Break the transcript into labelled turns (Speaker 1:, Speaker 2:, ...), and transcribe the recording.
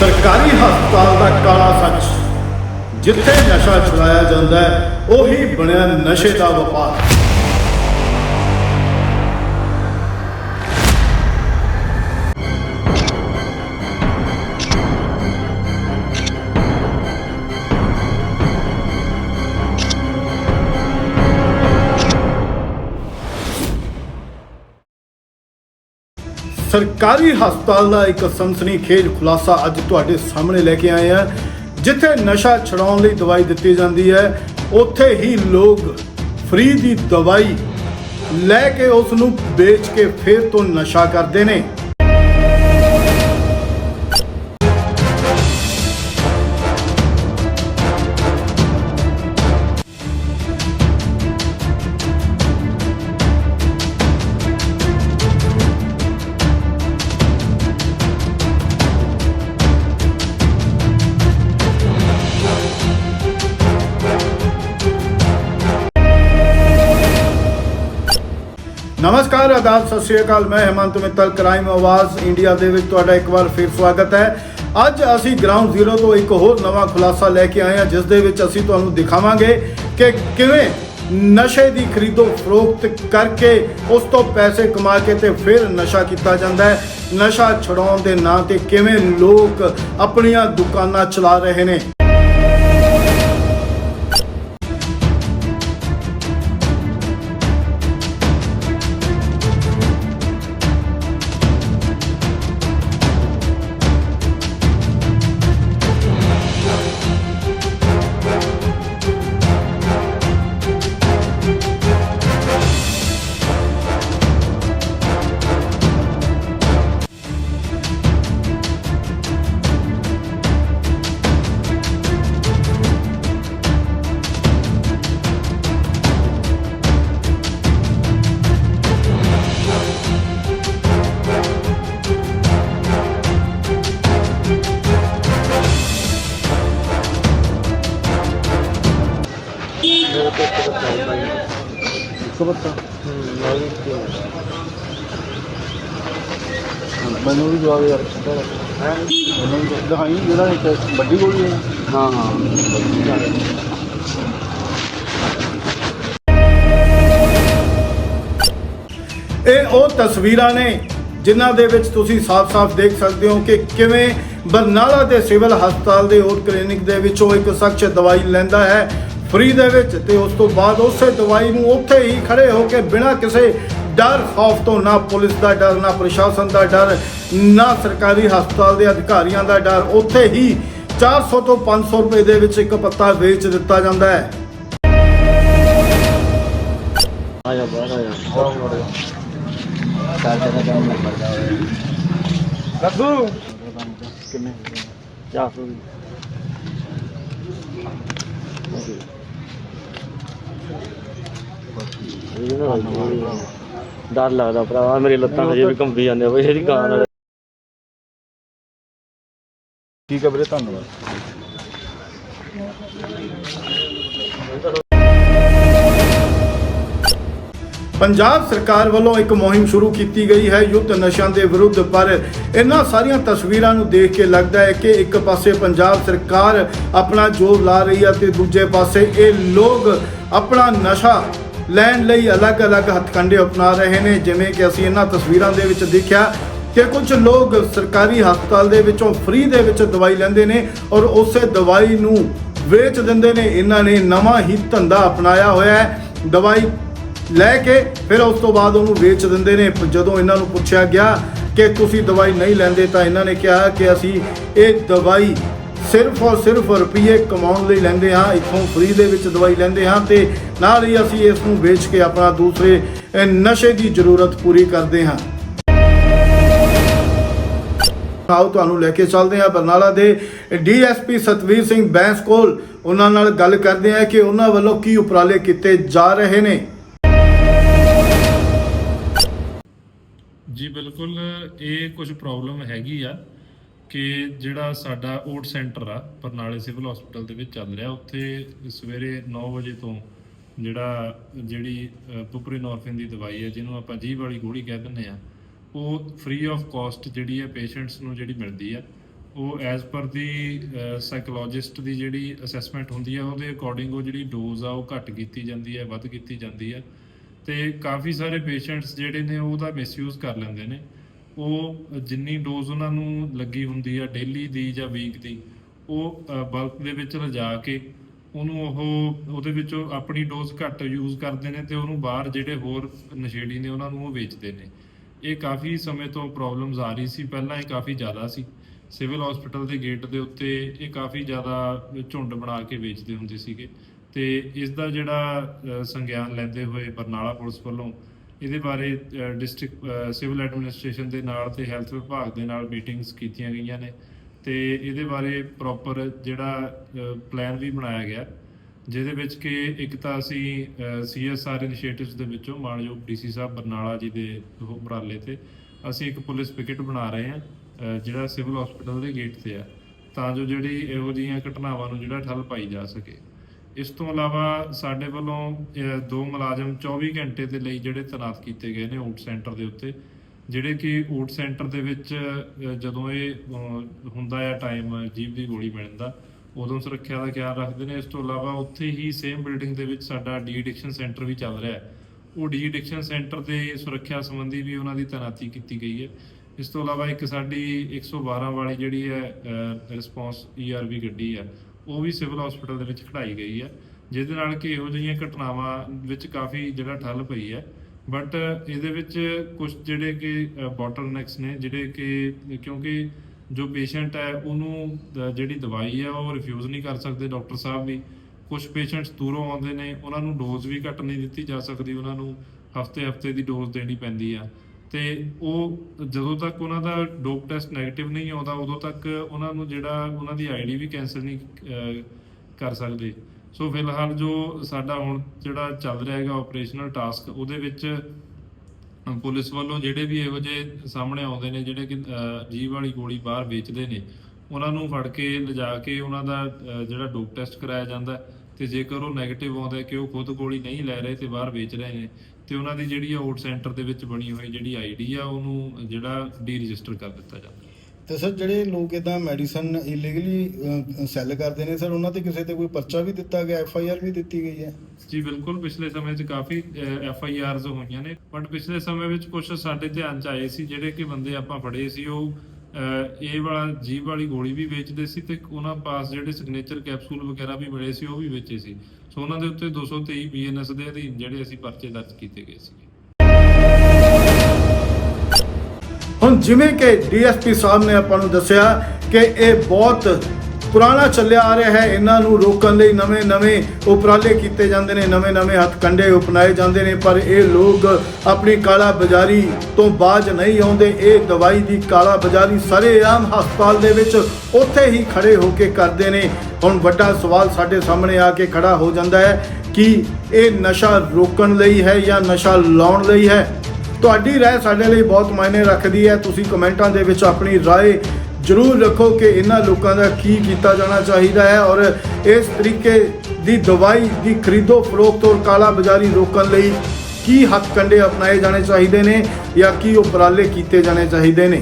Speaker 1: ਸਰਕਾਰੀ ਹਸਪਤਾਲ ਦਾ ਕਾਲਾ ਸੱਚ। ਜਿੱਥੇ ਨਸ਼ਾ ਛੁਡਾਇਆ ਜਾਂਦਾ ਹੈ, ਉਹੀ ਬਣਿਆ ਨਸ਼ੇ ਦਾ ਵਪਾਰ। ਸਰਕਾਰੀ ਹਸਪਤਾਲ ਦਾ ਇੱਕ ਸਨਸਨੀਖੇਜ ਖੁਲਾਸਾ ਅੱਜ ਤੁਹਾਡੇ ਸਾਹਮਣੇ ਲੈ ਕੇ ਆਏ ਹਾਂ ਜਿੱਥੇ ਨਸ਼ਾ ਛਡਾਉਣ ਲਈ ਦਵਾਈ ਦਿੱਤੀ ਜਾਂਦੀ ਹੈ। ਉੱਥੇ ਹੀ ਲੋਕ ਫ੍ਰੀ ਦੀ ਦਵਾਈ ਲੈ ਕੇ ਉਸ ਨੂੰ ਵੇਚ ਕੇ ਫਿਰ ਤੋਂ ਨਸ਼ਾ ਕਰਦੇ ਨੇ। ਨਮਸਕਾਰ, ਆਦਾਬ, ਸਤਿ ਸ਼੍ਰੀ ਅਕਾਲ। ਮੈਂ ਹੇਮੰਤ ਮਿੱਤਲ, ਕ੍ਰਾਈਮ ਆਵਾਜ਼, ਇੰਡੀਆ ਦੇ ਵਿੱਚ ਤੁਹਾਡਾ ਇੱਕ ਵਾਰ ਫਿਰ ਸਵਾਗਤ ਹੈ। ਅੱਜ ਅਸੀਂ ਗਰਾਊਂਡ ਜ਼ੀਰੋ ਤੋਂ ਇੱਕ ਹੋਰ ਨਵਾਂ ਖੁਲਾਸਾ ਲੈ ਕੇ ਆਏ ਹਾਂ, ਜਿਸ ਦੇ ਵਿੱਚ ਅਸੀਂ ਤੁਹਾਨੂੰ ਦਿਖਾਵਾਂਗੇ ਕਿ ਕਿਵੇਂ ਨਸ਼ੇ ਦੀ ਖਰੀਦੋ ਫਰੋਖਤ ਕਰਕੇ ਉਸ ਤੋਂ ਪੈਸੇ ਕਮਾ ਕੇ ਤੇ ਫਿਰ ਨਸ਼ਾ ਕੀਤਾ ਜਾਂਦਾ ਹੈ। ਨਸ਼ਾ ਛੁਡਾਉਣ ਦੇ ਨਾਂ ਤੇ ਕਿਵੇਂ ਲੋਕ ਆਪਣੀਆਂ ਦੁਕਾਨਾਂ ਚਲਾ ਰਹੇ ਨੇ।
Speaker 2: ਮੈਨੂੰ ਵੀ ਜਵਾਬ ਯਾਰ ਸਿੱਧਾ ਹੈ ਮੈਨੂੰ ਵੀ ਦਿਖਾਈ ਜਿਹੜਾ ਇੱਕ ਵੱਡੀ ਗੋਲੀ ਹੈ ਹਾਂ ਹਾਂ
Speaker 1: ਇਹ ਉਹ ਤਸਵੀਰਾਂ ਨੇ ਜਿਨ੍ਹਾਂ ਦੇ ਵਿੱਚ ਤੁਸੀਂ ਸਾਫ਼-ਸਾਫ਼ ਦੇਖ ਸਕਦੇ ਹੋ ਕਿ ਕਿਵੇਂ ਬਰਨਾਲਾ ਦੇ ਸਿਵਲ ਹਸਪਤਾਲ ਦੇ ਹੋਰ ਕਲੀਨਿਕ ਦੇ ਵਿੱਚੋਂ ਇੱਕ ਸ਼ਖਸ ਦਵਾਈ ਲੈਂਦਾ ਹੈ। ਫ੍ਰੀ ਦੇ ਵਿੱਚ ਤੇ ਉਸ ਤੋਂ ਬਾਅਦ ਉਸੇ ਦਵਾਈ ਨੂੰ ਉੱਥੇ ਹੀ ਖੜੇ ਹੋ ਕੇ ਬਿਨਾਂ ਕਿਸੇ ਡਰ ਖੌਫ ਤੋਂ ਨਾ ਪੁਲਿਸ ਦਾ ਡਰ ਨਾ ਪ੍ਰਸ਼ਾਸਨ ਦਾ ਡਰ ਨਾ ਸਰਕਾਰੀ ਹਸਪਤਾਲ ਦੇ ਅਧਿਕਾਰੀਆਂ ਦਾ ਡਰ ਉੱਥੇ ਹੀ 400 ਤੋਂ 500 ਰੁਪਏ ਦੇ ਵਿੱਚ ਇੱਕ ਪੱਤਾ ਵੇਚ ਦਿੱਤਾ ਜਾਂਦਾ ਹੈ।
Speaker 2: ਆ ਜਾ ਬਾਹਰ ਆ ਜਾ ਚਾਰ ਜਗ੍ਹਾ ਜਾਮ ਲੱਗ ਪੜਦਾ ਹੈ ਰੱਬੂ ਕਿੰਨੇ 400
Speaker 3: ਡਰ ਲੱਗਦਾ ਭਰਾਵਾ ਮੇਰੀ ਲੱਤਾਂ ਹਜੇ ਵੀ ਕੰਬੀ ਜਾਂਦੀਆਂ ਬਈ ਇਹਦੀ ਕਾਂ ਨਾਲ।
Speaker 2: ਠੀਕ ਹੈ ਵੀਰੇ ਧੰਨਵਾਦ।
Speaker 1: ਪੰਜਾਬ ਸਰਕਾਰ ਵੱਲੋਂ ਇੱਕ ਮੁਹਿੰਮ ਸ਼ੁਰੂ ਕੀਤੀ ਗਈ ਹੈ ਯੁੱਧ ਨਸ਼ਿਆਂ ਦੇ ਵਿਰੁੱਧ ਪਰ ਇਹਨਾਂ ਸਾਰੀਆਂ ਤਸਵੀਰਾਂ ਨੂੰ ਦੇਖ ਕੇ ਲੱਗਦਾ ਹੈ ਕਿ ਇੱਕ ਪਾਸੇ ਪੰਜਾਬ ਸਰਕਾਰ ਆਪਣਾ ਜੋਰ ਲਾ ਰਹੀ ਹੈ ਤੇ ਦੂਜੇ ਪਾਸੇ ਇਹ ਲੋਕ ਆਪਣਾ ਨਸ਼ਾ ਲੈਣ ਲਈ ਅਲੱਗ-ਅਲੱਗ ਹੱਥਕੰਡੇ ਅਪਣਾ ਰਹੇ ਨੇ, ਜਿਵੇਂ ਕਿ ਅਸੀਂ ਇਹਨਾਂ ਤਸਵੀਰਾਂ ਦੇ ਵਿੱਚ ਦੇਖਿਆ ਕਿ ਕੁਝ ਲੋਕ ਸਰਕਾਰੀ ਹਸਪਤਾਲ ਦੇ ਵਿੱਚੋਂ ਫ੍ਰੀ ਦੇ ਵਿੱਚ ਦਵਾਈ ਲੈਂਦੇ ਨੇ ਔਰ ਉਸੇ ਦਵਾਈ ਨੂੰ ਵੇਚ ਦਿੰਦੇ ਨੇ। ਇਹਨਾਂ ਨੇ ਨਵਾਂ ਹੀ ਧੰਦਾ ਅਪਣਾਇਆ ਹੋਇਆ ਹੈ। ਦਵਾਈ ਲੈ ਕੇ ਫਿਰ ਉਸ ਤੋਂ ਬਾਅਦ ਉਹਨੂੰ ਵੇਚ ਦਿੰਦੇ ਨੇ। ਜਦੋਂ ਇਹਨਾਂ ਨੂੰ ਪੁੱਛਿਆ ਗਿਆ ਕਿ ਤੁਸੀਂ ਦਵਾਈ ਨਹੀਂ ਲੈਂਦੇ ਤਾਂ ਇਹਨਾਂ ਨੇ ਕਿਹਾ ਕਿ ਅਸੀਂ ਇਹ ਦਵਾਈ ਸਿਰਫ ਔਰ ਸਿਰਫ ਰੁਪਏ ਕਮਾਉਣ ਲਈ ਲੈਂਦੇ ਹਾਂ, ਇੱਥੋਂ ਫ੍ਰੀ ਦੇ ਵਿੱਚ ਦਵਾਈ ਲੈਂਦੇ ਹਾਂ ਤੇ ਨਾਲ ਹੀ ਅਸੀਂ ਇਸ ਨੂੰ ਵੇਚ ਕੇ ਆਪਣਾ ਦੂਸਰੇ ਨਸ਼ੇ ਦੀ ਜ਼ਰੂਰਤ ਪੂਰੀ ਕਰਦੇ ਹਾਂ। ਆਓ ਤੁਹਾਨੂੰ ਲੈ ਕੇ ਚੱਲਦੇ ਹਾਂ ਬਰਨਾਲਾ ਦੇ ਡੀਐਸਪੀ ਸਤਵੀਰ ਸਿੰਘ ਬੈਂਸ ਕੋਲ। ਉਹਨਾਂ ਨਾਲ ਗੱਲ ਕਰਦੇ ਹਾਂ ਕਿ ਉਹਨਾਂ ਵੱਲੋਂ ਕੀ ਉਪਰਾਲੇ ਕੀਤੇ ਜਾ ਰਹੇ ਨੇ।
Speaker 4: ਜੀ, ਬਿਲਕੁਲ, ਇਹ ਕੁਝ ਪ੍ਰੋਬਲਮ ਹੈਗੀ ਆ। ਕਿ ਜਿਹੜਾ ਸਾਡਾ ਓਟ ਸੈਂਟਰ ਆ ਬਰਨਾਲੇ ਸਿਵਲ ਹਸਪੀਟਲ ਦੇ ਵਿੱਚ ਚੱਲ ਰਿਹਾ, ਉੱਥੇ ਸਵੇਰੇ 9 ਵਜੇ ਤੋਂ ਜਿਹੜਾ, ਜਿਹੜੀ ਪੁਪਰੀਨੋਰਫਿਨ ਦੀ ਦਵਾਈ ਹੈ, ਜਿਹਨੂੰ ਆਪਾਂ ਜੀਭ ਵਾਲੀ ਗੋਲੀ ਕਹਿ ਦਿੰਦੇ ਆ ਉਹ ਫ੍ਰੀ ਆਫ ਕਾਸਟ ਜਿਹੜੀ ਹੈ ਪੇਸ਼ੈਂਟਸ ਨੂੰ ਜਿਹੜੀ ਮਿਲਦੀ ਆ ਉਹ ਐਜ਼ ਪਰ ਦੀ ਸਾਈਕੋਲੋਜਿਸਟ ਦੀ ਜਿਹੜੀ ਅਸੈਸਮੈਂਟ ਹੁੰਦੀ ਆ ਉਹਦੇ ਅਕੋਰਡਿੰਗ ਉਹ ਜਿਹੜੀ ਡੋਜ਼ ਆ, ਉਹ ਘੱਟ ਕੀਤੀ ਜਾਂਦੀ ਹੈ, ਵੱਧ ਕੀਤੀ ਜਾਂਦੀ ਹੈ, ਤੇ ਕਾਫੀ ਸਾਰੇ ਪੇਸ਼ੈਂਟਸ ਜਿਹੜੇ ਨੇ ਉਹਦਾ ਮਿਸਯੂਜ਼ ਕਰ ਲੈਂਦੇ ਨੇ। ਉਹ ਜਿੰਨੀ ਡੋਜ਼ ਉਹਨਾਂ ਨੂੰ ਲੱਗੀ ਹੁੰਦੀ ਆ ਡੇਲੀ ਦੀ ਜਾਂ ਵੀਕ ਦੀ, ਉਹ ਬਲਕ ਦੇ ਵਿੱਚ ਲਿਜਾ ਕੇ ਉਹਨੂੰ ਉਹ, ਉਹਦੇ ਵਿੱਚੋਂ ਆਪਣੀ ਡੋਜ਼ ਘੱਟ ਯੂਜ਼ ਕਰਦੇ ਨੇ ਤੇ ਉਹਨੂੰ ਬਾਹਰ ਜਿਹੜੇ ਹੋਰ ਨਸ਼ੇੜੀ ਨੇ ਉਹਨਾਂ ਨੂੰ ਉਹ ਵੇਚਦੇ ਨੇ। ਇਹ ਕਾਫੀ ਸਮੇਂ ਤੋਂ ਪ੍ਰੋਬਲਮਸ ਆ ਰਹੀ ਸੀ, ਪਹਿਲਾਂ ਇਹ ਕਾਫੀ ਜ਼ਿਆਦਾ ਸੀ। ਸਿਵਲ ਹਸਪੀਟਲ ਦੇ ਗੇਟ ਦੇ ਉੱਤੇ ਇਹ ਕਾਫੀ ਜ਼ਿਆਦਾ ਝੁੰਡ ਬਣਾ ਕੇ ਵੇਚਦੇ ਹੁੰਦੇ ਸੀਗੇ ਤੇ ਇਸ ਦਾ ਜਿਹੜਾ ਸੰਗਿਆਨ ਲੈਂਦੇ ਹੋਏ ਬਰਨਾਲਾ ਪੁਲਿਸ ਵੱਲੋਂ ਇਹਦੇ ਬਾਰੇ ਡਿਸਟ੍ਰਿਕਟ ਸਿਵਲ ਐਡਮਿਨਿਸਟ੍ਰੇਸ਼ਨ ਦੇ ਨਾਲ ਤੇ ਹੈਲਥ ਵਿਭਾਗ ਦੇ ਨਾਲ ਮੀਟਿੰਗਸ ਕੀਤੀਆਂ ਗਈਆਂ ਨੇ ਤੇ ਇਹਦੇ ਬਾਰੇ ਪ੍ਰੋਪਰ ਜਿਹੜਾ ਪਲਾਨ ਵੀ ਬਣਾਇਆ ਗਿਆ। ਜਿਹਦੇ ਵਿੱਚ ਕਿ ਇੱਕ ਤਾਂ ਅਸੀਂ ਸੀਐਸਆਰ ਇਨੀਸ਼ੀਏਟਿਵਸ ਦੇ ਵਿੱਚੋਂ ਮਾਨਯੋਗ ਡੀਸੀ ਸਾਹਿਬ ਬਰਨਾਲਾ ਜੀ ਦੇ ਉਹ ਉਪਰਾਲੇ ਤੇ ਅਸੀਂ ਇੱਕ ਪੁਲਿਸ ਪਿਕਟ ਬਣਾ ਰਹੇ ਹਾਂ ਜਿਹੜਾ ਸਿਵਲ ਹਸਪੀਟਲ ਦੇ ਗੇਟ ਤੇ ਆ। ਤਾਂ ਜੋ ਜਿਹੜੀ ਇਹੋ ਜਿਹੀਆਂ ਘਟਨਾਵਾਂ ਨੂੰ ਜਿਹੜਾ ਠੱਲ ਪਾਈ ਜਾ ਸਕੇ। ਇਸ ਤੋਂ ਇਲਾਵਾ ਸਾਡੇ ਵੱਲੋਂ ਦੋ ਮੁਲਾਜ਼ਮ 24 ਘੰਟੇ ਦੇ ਲਈ ਜਿਹੜੇ ਤੈਨਾਤ ਕੀਤੇ ਗਏ ਨੇ ਊਟ ਸੈਂਟਰ ਦੇ ਉੱਤੇ ਜਿਹੜੇ ਕਿ ਊਟ ਸੈਂਟਰ ਦੇ ਵਿੱਚ ਜਦੋਂ ਇਹ ਅ, ਹੁੰਦਾ ਹੈ ਟਾਈਮ ਜੀਵ ਦੀ ਗੋਲੀ ਮਿਲਣ ਦਾ ਉਦੋਂ ਸੁਰੱਖਿਆ ਦਾ ਖਿਆਲ ਰੱਖਦੇ ਨੇ। ਇਸ ਤੋਂ ਇਲਾਵਾ ਉੱਥੇ ਹੀ ਸੇਮ ਬਿਲਡਿੰਗ ਦੇ ਵਿੱਚ ਸਾਡਾ ਡੀ ਐਡਿਕਸ਼ਨ ਸੈਂਟਰ ਵੀ ਚੱਲ ਰਿਹਾ ਹੈ। ਉਹ ਡੀ ਐਡਿਕਸ਼ਨ ਸੈਂਟਰ ਦੇ ਸੁਰੱਖਿਆ ਸੰਬੰਧੀ ਵੀ ਉਹਨਾਂ ਦੀ ਤੈਨਾਤੀ ਕੀਤੀ ਗਈ ਹੈ। ਇਸ ਤੋਂ ਇਲਾਵਾ ਇੱਕ ਸਾਡੀ 112 ਵਾਲੀ ਜਿਹੜੀ ਹੈ ਰਿਸਪੌਂਸ ਈਆਰਵੀ ਗੱਡੀ ਹੈ ਉਹ ਵੀ ਸਿਵਲ ਹਸਪੀਟਲ ਦੇ ਵਿੱਚ ਖੜਾਈ ਗਈ ਹੈ। ਜਿਹਦੇ ਨਾਲ ਕਿ ਇਹੋ ਜਿਹੀਆਂ ਘਟਨਾਵਾਂ ਵਿੱਚ ਕਾਫੀ ਜਿਹੜਾ ਠੱਲ ਪਈ ਹੈ। ਬਟ ਇਹਦੇ ਵਿੱਚ ਕੁਝ ਜਿਹੜੇ ਕਿ ਬੋਟਲਨੈਕਸ ਨੇ, ਜਿਹੜੇ ਕਿ ਕਿਉਂਕਿ ਜੋ ਪੇਸ਼ੈਂਟ ਹੈ, ਉਹਨੂੰ ਜਿਹੜੀ ਦਵਾਈ ਹੈ, ਉਹ ਰਿਫਿਊਜ਼ ਨਹੀਂ ਕਰ ਸਕਦੇ ਡਾਕਟਰ ਸਾਹਿਬ ਵੀ। ਕੁਝ ਪੇਸ਼ੈਂਟਸ ਦੂਰੋਂ ਆਉਂਦੇ ਨੇ, ਉਹਨਾਂ ਨੂੰ ਡੋਜ਼ ਵੀ ਘੱਟ ਨਹੀਂ ਦਿੱਤੀ ਜਾ ਸਕਦੀ, ਉਹਨਾਂ ਨੂੰ ਹਫ਼ਤੇ ਹਫ਼ਤੇ ਦੀ ਡੋਜ਼ ਦੇਣੀ ਪੈਂਦੀ ਆ। ਤੇ ਉਹ ਜਦੋਂ ਤੱਕ ਉਹਨਾਂ ਦਾ ਡੋਪ ਟੈਸਟ 네ਗੇਟਿਵ ਨਹੀਂ ਆਉਂਦਾ ਉਦੋਂ ਤੱਕ ਉਹਨਾਂ ਨੂੰ ਜਿਹੜਾ ਉਹਨਾਂ ਦੀ ਆਈਡੀ ਵੀ ਕੈਂਸਲ ਨਹੀਂ ਕਰ ਸਕਦੇ। ਸੋ ਫਿਲਹਾਲ ਜੋ ਸਾਡਾ ਹੁਣ ਜਿਹੜਾ ਚੱਲ ਰਿਹਾ ਹੈਗਾ ਆਪਰੇਸ਼ਨਲ ਟਾਸਕ ਉਹਦੇ ਵਿੱਚ ਪੁਲਿਸ ਵੱਲੋਂ ਜਿਹੜੇ ਵੀ ਇਹੋ ਜਿਹੇ ਸਾਹਮਣੇ ਆਉਂਦੇ ਨੇ ਜਿਹੜੇ ਕਿ ਅਹ, ਜੀਵ ਵਾਲੀ ਗੋਲੀ ਬਾਹਰ ਵੇਚਦੇ ਨੇ ਉਹਨਾਂ ਨੂੰ ਫੜ ਕੇ ਲਿਜਾ ਕੇ ਉਹਨਾਂ ਦਾ ਜਿਹੜਾ ਡੋਪ ਟੈਸਟ ਕਰਾਇਆ ਜਾਂਦਾ ਹੈ। ਤੇ ਜੇਕਰ ਉਹ 네ਗੇਟਿਵ ਆਉਂਦਾ ਕਿ ਉਹ ਖੁਦ ਗੋਲੀ ਨਹੀਂ ਲੈ ਰਹੇ ਤੇ ਬਾਹਰ ਵੇਚ ਰਹੇ ਨੇ ਤੇ ਉਹਨਾਂ ਦੀ ਜਿਹੜੀ ਆਊਟ ਸੈਂਟਰ ਦੇ ਵਿੱਚ ਬਣੀ ਹੋਈ ਜਿਹੜੀ ਆਈਡੀ ਆ ਉਹਨੂੰ ਜਿਹੜਾ ਡੀ ਰਜਿਸਟਰ ਕਰ ਦਿੱਤਾ ਜਾਂਦਾ।
Speaker 1: ਤੇ ਸਰ ਜਿਹੜੇ ਲੋਕ ਇਦਾਂ ਮੈਡੀਸਨ ਇਲੀਗਲੀ ਸੈੱਲ ਕਰਦੇ ਨੇ ਸਰ ਉਹਨਾਂ ਤੇ ਕਿਸੇ ਤੇ ਕੋਈ ਪਰਚਾ ਵੀ ਦਿੱਤਾ ਗਿਆ ਐਫ ਆਈ ਆਰ ਵੀ ਦਿੱਤੀ ਗਈ ਹੈ?
Speaker 4: ਜੀ ਬਿਲਕੁਲ। ਪਿਛਲੇ ਸਮੇਂ 'ਚ ਕਾਫੀ ਐਫ ਆਈ ਆਰਸ ਹੋਈਆਂ ਨੇ ਬਟ ਪਿਛਲੇ ਸਮੇਂ ਵਿੱਚ ਕੁਝ ਸਾਡੇ ਧਿਆਨ 'ਚ ਆਏ ਸੀ ਜਿਹੜੇ ਕਿ ਬੰਦੇ ਆਪਾਂ ਫੜੇ ਸੀ ਉਹ ਇਹ ਵਾਲਾ ਜੀਵ ਵਾਲੀ ਗੋਲੀ ਵੀ ਵੇਚਦੇ ਸੀ ਤੇ ਉਹਨਾਂ ਪਾਸ ਜਿਹੜੇ ਸਿਗਨੇਚਰ ਕੈਪਸੂਲ ਵਗੈਰਾ ਵੀ ਮਿਲੇ ਸੀ, ਉਹ ਵੀ ਵੇਚੇ ਸੀ। ਸੋ ਉਹਨਾਂ ਦੇ ਉੱਤੇ 223 ਬੀਐਨਐਸ ਦੇ ਅਧੀਨ ਜਿਹੜੇ ਅਸੀਂ ਪਰਚੇ ਦਰਜ ਕੀਤੇ ਗਏ ਸੀ
Speaker 1: ਹੁਣ ਜਿਵੇਂ ਕਿ ਡੀਐਸਪੀ ਸਾਹਿਬ ਨੇ ਆਪਾਂ ਨੂੰ ਦੱਸਿਆ ਕਿ ਇਹ ਬਹੁਤ ਪੁਰਾਣਾ ਚੱਲਿਆ ਆ ਰਿਹਾ ਹੈ ਇਹਨਾਂ ਨੂੰ ਰੋਕਣ ਲਈ ਨਵੇਂ-ਨਵੇਂ ਉਪਰਾਲੇ ਕੀਤੇ ਜਾਂਦੇ ਨੇ ਨਵੇਂ-ਨਵੇਂ ਹੱਥ ਕੰਡੇ ਅਪਣਾਏ ਜਾਂਦੇ ਨੇ ਪਰ ਇਹ ਲੋਕ ਆਪਣੀ ਕਾਲਾ ਬਾਜ਼ਾਰੀ ਤੋਂ ਬਾਜ ਨਹੀਂ ਆਉਂਦੇ ਇਹ ਦਵਾਈ ਦੀ ਕਾਲਾ ਬਾਜ਼ਾਰੀ ਸਰੇਆਮ ਹਸਪਤਾਲ ਦੇ ਵਿੱਚ ਉੱਥੇ ਹੀ ਖੜੇ ਹੋ ਕੇ ਕਰਦੇ ਨੇ ਹੁਣ ਵੱਡਾ ਸਵਾਲ ਸਾਡੇ ਸਾਹਮਣੇ ਆ ਕੇ ਖੜਾ ਹੋ ਜਾਂਦਾ ਹੈ ਕਿ ਇਹ ਨਸ਼ਾ ਰੋਕਣ ਲਈ ਹੈ ਜਾਂ ਨਸ਼ਾ ਲਾਉਣ ਲਈ ਹੈ ਤੁਹਾਡੀ رائے ਸਾਡੇ ਲਈ ਬਹੁਤ ਮਾਇਨੇ ਰੱਖਦੀ ਹੈ ਤੁਸੀਂ ਕਮੈਂਟਾਂ ਦੇ ਵਿੱਚ ਆਪਣੀ رائے ਜ਼ਰੂਰ ਰੱਖੋ ਕਿ ਇਹਨਾਂ ਲੋਕਾਂ ਦਾ ਕੀ ਕੀਤਾ ਜਾਣਾ ਚਾਹੀਦਾ ਹੈ ਔਰ ਇਸ ਤਰੀਕੇ ਦੀ ਦਵਾਈ ਦੀ ਖਰੀਦੋ ਫਰੋਖਤ ਔਰ ਕਾਲਾ ਬਾਜ਼ਾਰੀ ਰੋਕਣ ਲਈ ਕੀ ਹੱਥ ਕੰਡੇ ਅਪਣਾਏ ਜਾਣੇ ਚਾਹੀਦੇ ਨੇ ਜਾਂ ਕੀ ਉਪਰਾਲੇ ਕੀਤੇ ਜਾਣੇ ਚਾਹੀਦੇ ਨੇ?